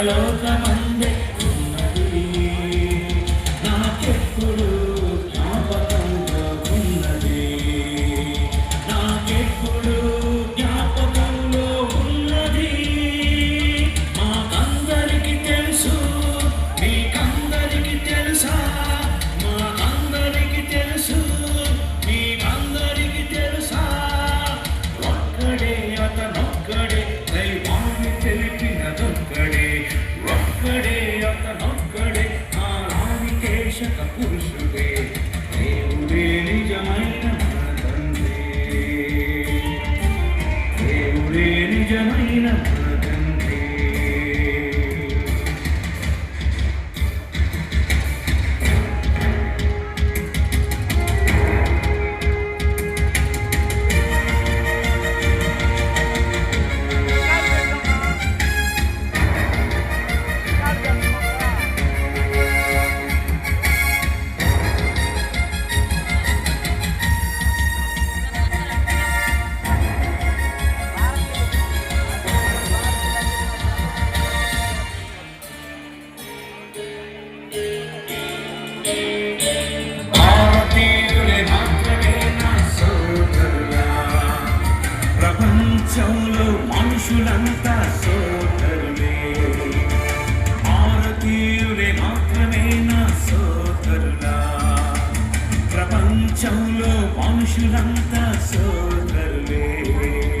Carlos. నిజమైన ప్రపంచంలో మనుషులంతా సోదరులే. భారతీయులే మాత్రమే నా సోదరులా. ప్రపంచంలో మనుషులంతా సోదరులే.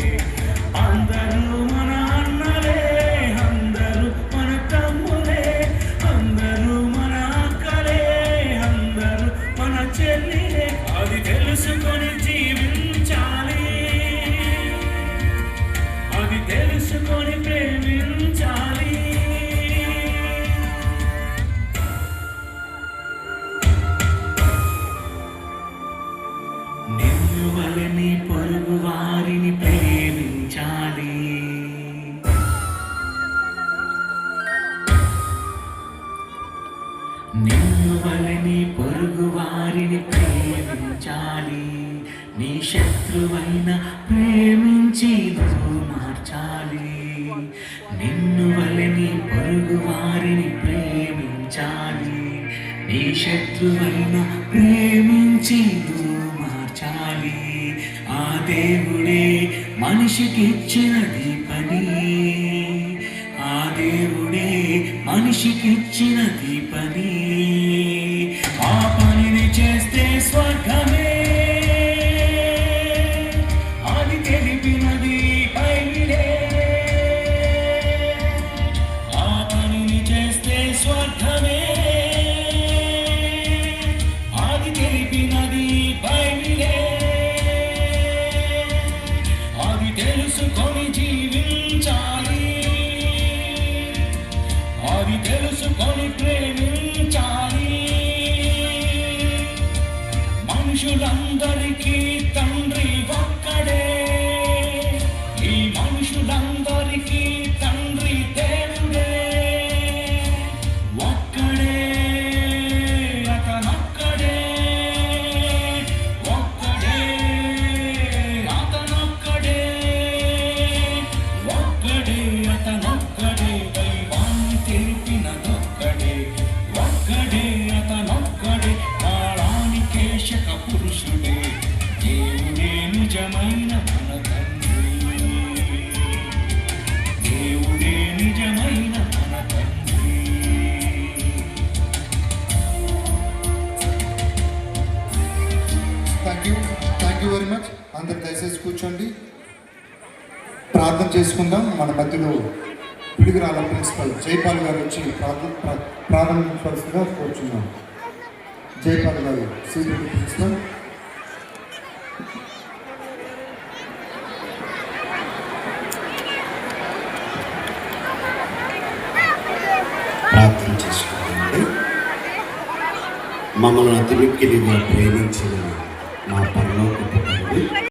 మార్చాలి. నీ శత్రువైన ప్రేమించి మార్చాలి. నిన్ను వలని పొరుగు వారిని ప్రేమించాలి. నీ శత్రువైన ప్రేమించి మార్చాలి. ఆ దేవుడే మనిషికిచ్చిన దీపని ఆ దేవుడే మనిషికిచ్చిన దీపని తెలుసుకొని ప్రేమించాలి నిజమైన మన తండ్రి దేవుడే నిజమైన మన తండ్రి thank you thank you very much అందరు దయచేసి కూర్చోండి. ప్రార్థన చేసుకుందాం. మన మధ్యలో పిడుగురాల ప్రిన్సిపల్ జైపాల్ గారు వచ్చి ప్రార్థన ప్రా- ప్రారంభించవలసిందిగా కూర్చున్నాం. జైపాల్ గారు సిబిటి ప్రిన్సిపల్. ప్రార్థన చేసుకోవాలి. మమ్మల్ని అతిమిక్కిలిగా ప్రేమించిన మా పరలోక